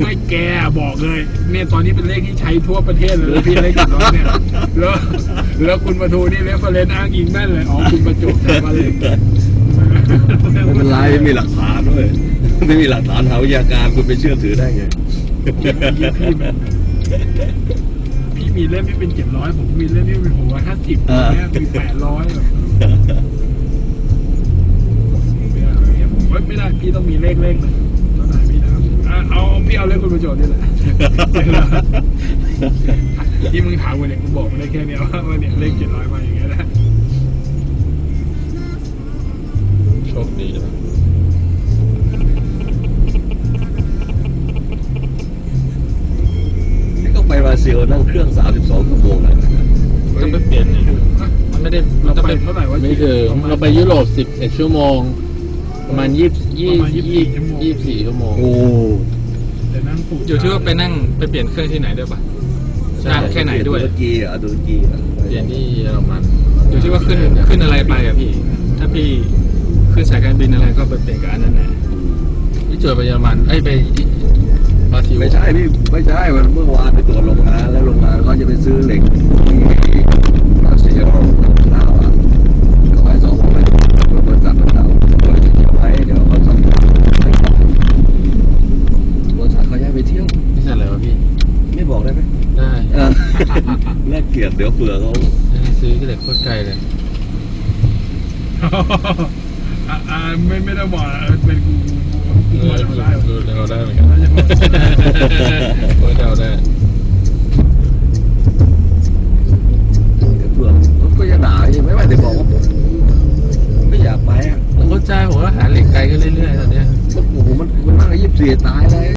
ไม่แกบอกเลย เนี่ยตอนนี้เป็นเลขที่ใช้ทั่วประเทศเลยพี่เลขเจ็ดร้อยเนี่ยแล้วแล้วคุณประทูนี่เรฟเฟรนซ์อ้างอิงแม่นเลยอ๋อคุณประจวบแต่ว่าเลยไม่เป็นไรไม่มีหลักฐานด้วยไม่มีหลักฐานทางวิทยาการคุณไปเชื่อถือได้ไงพี่แบบพี่มีเล่มที่เป็นเจ็ดร้อยผมมีเล่มที่เป็นหกร้อยห้าสิบอ่าเนี่ยมีแปดร้อยแบบไม่ได้ผมว่าไม่ได้พี่ต้องมีเลขเลขหนึ่งเท่านั้นพี่นะอะ เอาพี่เอาเลขคุณประโยชน์นี่แหละที่มึงถามกูเนี่ยกูบอกมาได้แค่เนี้ยว่าว่าเนี่ยเลขเจ็ดร้อยมาอย่างเงี้ยนะโชคดีนะนี่ก็ไปบราซิลนั่งเครื่อง32ชั่วโมงนะต้องไปเปลี่ยนนี่มันไม่ได้มัเรานต้องไปไปเท่าไหร่วะไม่ถึงเราไปยุโรปสิบเอ็ดชั่วโมง ประมาณยี่ยี่ประมาณยี่24ยี่สี่ชั่วโมงโอ้ เดี๋ยวนั่งปูดอยู่ที่ว่าไปนั่งไปเปลี่ยนเครื่องที่ไหนด้วยปะนานแค่ไหนด้วยตุรกีอะตุรกีอะเปลี่ยนที่เยอรมันอยู่ที่ว่าขึ้นขึ้นอะไรไปอะพี่ ถ้าพี่ขึ้นสายการบินอะไรก็ไปเปลี่ยนกับอันนั้นแหละที่จดไปเยอรมันเอ้ยไปบราซิลไม่ใช่พี่ไม่ใช่วันเมื่อวานไปตรวจโรงงานแล้วโรงงานเขาจะไปซื้อเหล็กที่บราซิลลาวอะเขาให้สองคนบริษัทเราเราจะเที่ยวไว้เดี๋ยวเขาส่งให้ของบริษัทเขาย้ายไปเที่ยว ไม่ใช่อะไรวะพี่ ไม่ บอกได้ไหมได้เออแลกเกียรติเดี๋ยวเผื่อเขาซื้อที่เหล็กโคตรไกลเลยอะอ่าไม่ไม่ได้บอกอะเป็นกูกูเอกูอมาทำได้ดูเราได้เหมือนกันโคตรเราได้เดี๋ยวเผื่อก็จะด่าใช่ไหมว่าแต่บอกว่าไม่อยากไปอะผมเข้าใจผมว่าหาเหล็กไกลก็เรื่อยๆตอนเนี้ยโอ้โหมันมันนั่งยี่สิบสี่ตายเลย